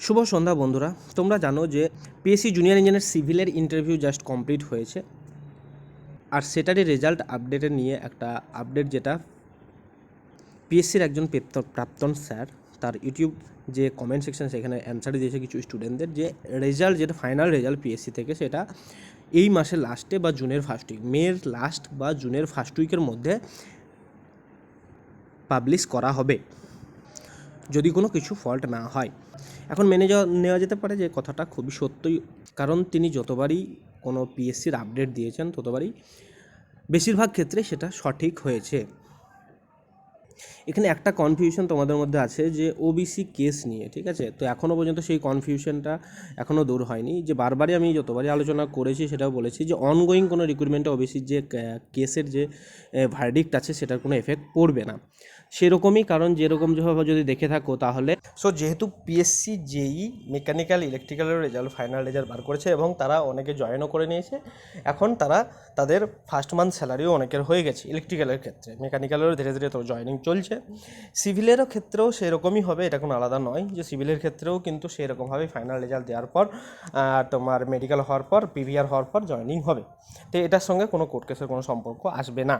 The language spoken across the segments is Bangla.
শুভ সন্ধ্যা বন্ধুরা, তোমরা জানো যে পিএসসি জুনিয়র ইঞ্জিনিয়ার সিভিলের ইন্টারভিউ জাস্ট কমপ্লিট হয়েছে। আর সেটারই রেজাল্ট আপডেটে নিয়ে একটা আপডেট যেটা পিএসসির একজন প্রাপ্ত- প্রাক্তন স্যার, তার ইউটিউব যে কমেন্ট সেকশন সেখানে অ্যান্সার দিয়েছে কিছু স্টুডেন্টদের যে রেজাল্ট যেটা ফাইনাল রেজাল্ট পিএসসি থেকে সেটা এই মাসের লাস্টে বা জুনের ফার্স্ট উইক মের লাস্ট বা জুনের ফার্স্ট উইকের মধ্যে পাবলিশ করা হবে। যদি কোনো কিছু ফল্ট না হয়। এখন মেনে নেওয়া যেতে পারে যে কথাটা খুবই সত্যই। কারণ তিনি যতবারই কোনো পিএসসির আপডেট দিয়েছেন, ততবারই বেশিরভাগ ক্ষেত্রে সেটা সঠিক হয়েছে। এখানে একটা কনফিউশন তোমাদের মধ্যে আছে যে ওবিসি কেস নিয়ে, ঠিক আছে? তো এখনও পর্যন্ত সেই কনফিউশনটা এখনও দূর হয়নি। যে বারবারই আমি যতবারই আলোচনা করেছি, সেটাও বলেছি যে অনগোয়িং কোনো রিক্রুটমেন্টে ওবিসির যে কেসের যে ভার্ডিক্ট আছে, সেটার কোনো এফেক্ট পড়বে না। সেরকমই কারণ যেরকম যেভাবে যদি দেখে থাকো তাহলে সো যেহেতু পিএসসি জেই মেকানিক্যাল ইলেকট্রিক্যালের রেজাল্ট ফাইনাল রেজাল্ট বার করেছে এবং তারা অনেকে জয়েনও করে নিয়েছে, এখন তারা তাদের ফার্স্ট মান্থ স্যালারিও অনেকের হয়ে গেছে ইলেকট্রিক্যালের ক্ষেত্রে। মেকানিক্যালেরও ধীরে ধীরে তো জয়েনিং চলছে। সিভিলেরও ক্ষেত্রেও সেরকমই হবে, এটা কোনো আলাদা নয় যে সিভিলের ক্ষেত্রেও কিন্তু সেরকমভাবে ফাইনাল রেজাল্ট দেওয়ার পর তোমার মেডিকেল হওয়ার পর পিভিআর হওয়ার পর জয়েনিং হবে। তো এটার সঙ্গে কোনো কোর্ট কেসের কোনো সম্পর্ক আসবে না।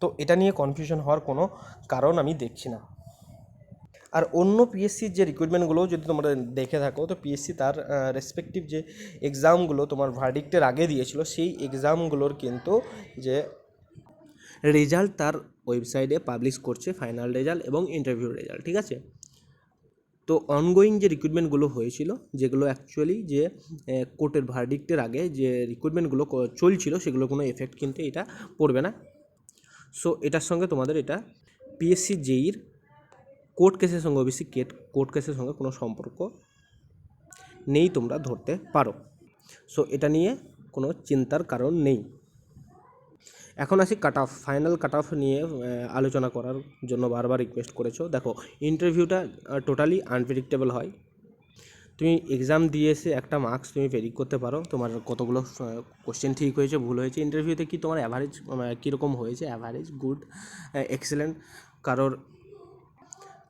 তো এটা নিয়ে কনফিউশন হওয়ার কোনো কারণ আমি দেখছি না। আর অন্য পিএসসির যে রিক্রুটমেন্টগুলো যদি তোমরা দেখে থাকো, তো পিএসসি তার রেসপেক্টিভ যে এক্সামগুলো তোমার ভার্ডিক্টের আগে দিয়েছিল, সেই এক্সামগুলোর কিন্তু যে রেজাল্ট তার ওয়েবসাইটে পাবলিশ করছে ফাইনাল রেজাল্ট এবং ইন্টারভিউ রেজাল্ট ঠিক আছে? তো অনগোয়িং যে রিক্রুটমেন্টগুলো হয়েছিল, যেগুলো অ্যাকচুয়ালি যে কোর্টের ভার্ডিক্টের আগে যে রিক্রুটমেন্টগুলো চলছিল সেগুলো কোনো এফেক্ট কিন্তু এটা পড়বে না। সো এটার সঙ্গে তোমাদের এটা পিএসসি জেইর কোর্ট কেসের সঙ্গে ওবিসি কেট কোর্ট কেসের সঙ্গে কোনো সম্পর্ক নেই তোমরা ধরতে পারো। সো এটা নিয়ে কোনো চিন্তার কারণ নেই। এখন আসি cut off final cut off নিয়ে আলোচনা করার জন্য বারবার রিকোয়েস্ট করেছ। দেখো ইন্টারভিউটা টোটালি আনপ্রেডিক্টেবল হয়। তুমি এক্সাম দিয়ে এসে একটা মার্কস তুমি প্রেডিক্ট করতে পারো। তোমার কতগুলো কোশ্চেন ঠিক হয়েছে, ভুল হয়েছে। ইন্টারভিউতে কি তোমার অ্যাভারেজ কীরকম হয়েছে? অ্যাভারেজ গুড এক্সেলেন্ট কারোর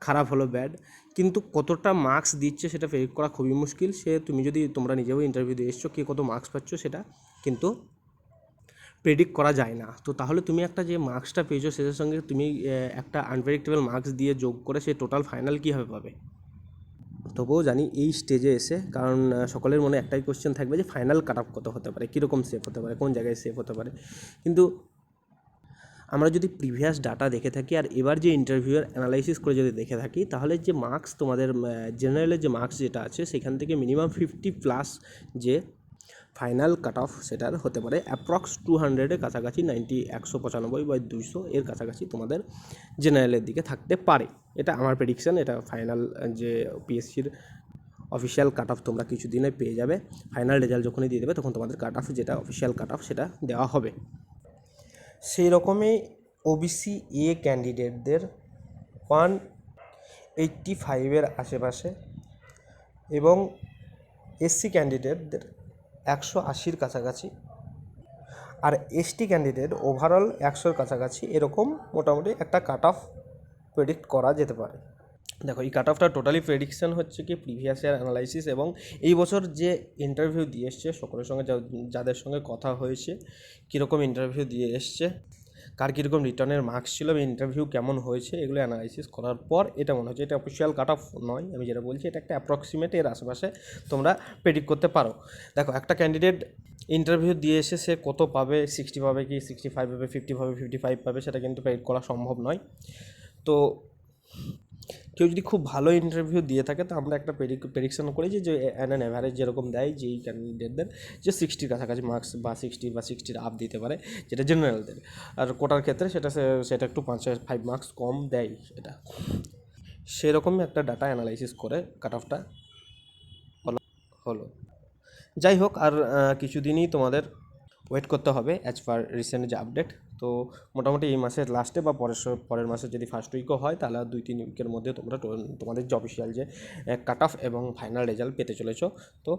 খারাপ হলো ব্যাড কিন্তু কতটা মার্কস দিচ্ছে সেটা প্রেডিক্ট করা খুবই মুশকিল। সে তুমি যদি তোমরা নিজেও ইন্টারভিউ দিয়ে এসছো, কে কত মার্কস পাচ্ছ সেটা কিন্তু প্রেডিক্ট করা যায় না। তো তাহলে তুমি একটা যে মার্কসটা পেয়েছ, সেটার সঙ্গে তুমি একটা আনপ্রেডিক্টেবল মার্কস দিয়ে যোগ করে সে টোটাল ফাইনাল কীভাবে পাবে? তবুও জানি এই স্টেজে এসে, কারণ সকলের মনে একটাই কোশ্চেন থাকবে যে ফাইনাল কাট অফ কত হতে পারে, কীরকম সেফ হতে পারে, কোন জায়গায় সেফ হতে পারে। কিন্তু আমরা যদি প্রিভিয়াস ডাটা দেখে থাকি আর এবার যে ইন্টারভিউয়ের অ্যানালাইসিস করে যদি দেখে থাকি, তাহলে যে মার্কস তোমাদের জেনারেলের যে মার্কস যেটা আছে, সেখান থেকে মিনিমাম ফিফটি প্লাস যে ফাইনাল কাট অফ সেটার হতে পারে অ্যাপ্রক্স টু হান্ড্রেডের কাছাকাছি নাইনটি, একশো পঁচানব্বই বা দুইশো এর কাছাকাছি তোমাদের জেনারেলের দিকে থাকতে পারে। এটা আমার প্রেডিকশান এটা ফাইনাল যে পিএসসির অফিসিয়াল কাট অফ তোমরা কিছু দিনে পেয়ে যাবে। ফাইনাল রেজাল্ট যখনই দিয়ে দেবে, তখন তোমাদের কাট অফ যেটা অফিসিয়াল কাট অফ সেটা দেওয়া হবে। সেই রকমই ওবিসি এ ক্যান্ডিডেটদের ওয়ান এইট্টি ফাইভের আশেপাশে এবং এসসি ক্যান্ডিডেটদের একশো আশির কাছাকাছি। আর এসটি ক্যান্ডিডেট ওভারঅল একশোর কাছাকাছি, এরকম মোটামুটি একটা কাট অফ প্রেডিক্ট করা যেতে পারে। দেখো, এই কাট অফটা টোটালি প্রেডিকশান হচ্ছে কি প্রিভিয়াস ইয়ার অ্যানালাইসিস এবং এই বছর যে ইন্টারভিউ দিয়ে এসছে, সকলের সঙ্গে যাদের সঙ্গে কথা হয়েছে, কীরকম ইন্টারভিউ দিয়ে এসছে কার কীরকম রিটার্নের মার্কস ছিল এবং ইন্টারভিউ কেমন হয়েছে, এগুলো অ্যানালাইসিস করার পর এটা মনে হচ্ছে, এটা অফিসিয়াল কাট অফ নয়, আমি যেটা বলছি, এটা একটা অ্যাপ্রক্সিমেট এর আশেপাশে তোমরা প্রেডিক্ট করতে পারো। দেখো, একটা ক্যান্ডিডেট ইন্টারভিউ দিয়ে এসে সে কত পাবে সিক্সটি পাবে কি সিক্সটি ফাইভ পাবে ফিফটি পাবে ফিফটি ফাইভ পাবে, সেটা কিন্তু প্রেডিক্ট করা সম্ভব নয়। তো কেউ যদি খুব ভালো ইন্টারভিউ দিয়ে থাকে, তো আমরা একটা প্রেডিকশন করি যে অ্যান অ্যান অ্যাভারেজ যেরকম দেয়, যেই ক্যান্ডিডেটদের যে সিক্সটির কাছাকাছি মার্কস বা সিক্সটি বা সিক্সটির আপ দিতে পারে, যেটা জেনারেলদের আর কোটার ক্ষেত্রে সেটা সেটা একটু পাঁচ ফাইভ মার্কস কম দেয় সেটা। সেরকমই একটা ডাটা অ্যানালাইসিস করে কাট অফটা হলো। যাই হোক, আর কিছুদিনই তোমাদের ওয়েট করতে হবে অ্যাজ পার রিসেন্ট যে আপডেট তো মোটামুটি এই মাসের লাস্টে বা পরের পরের মাসে যদি ফার্স্ট উইকও হয়, তাহলে দুই তিন উইকের মধ্যে তোমরা তোমাদের যে অফিসিয়াল যে কাট অফ এবং ফাইনাল রেজাল্ট পেতে চলেছো। তো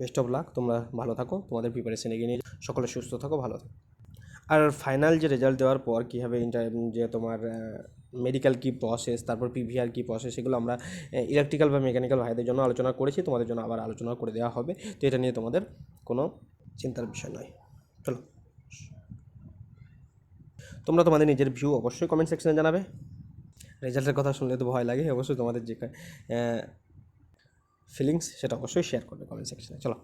বেস্ট অফ লাক তোমরা ভালো থাকো, তোমাদের প্রিপারেশন এগিয়ে নিয়ে সকলে সুস্থ থাকো, ভালো থাকো। আর ফাইনাল যে রেজাল্ট দেওয়ার পর কী হবে ইন্টার যে তোমার মেডিকেল কী প্রসেস তারপর পিভিআর কী প্রসেস সেগুলো আমরা ইলেকট্রিক্যাল বা মেকানিক্যাল ভাইদের জন্য আলোচনা করেছি, তোমাদের জন্য আবার আলোচনা করে দেওয়া হবে। তো এটা নিয়ে তোমাদের কোনো চিন্তার বিষয় নয়। চলো। তোমরা তোমাদের নিজের ভিউ অবশ্যই কমেন্ট সেকশনে জানাবে। রেজাল্টের কথা শুনলে তো ভয় লাগে, অবশ্যই তোমাদের যে ফিলিংস সেটা অবশ্যই শেয়ার করবে কমেন্ট সেকশনে চলো।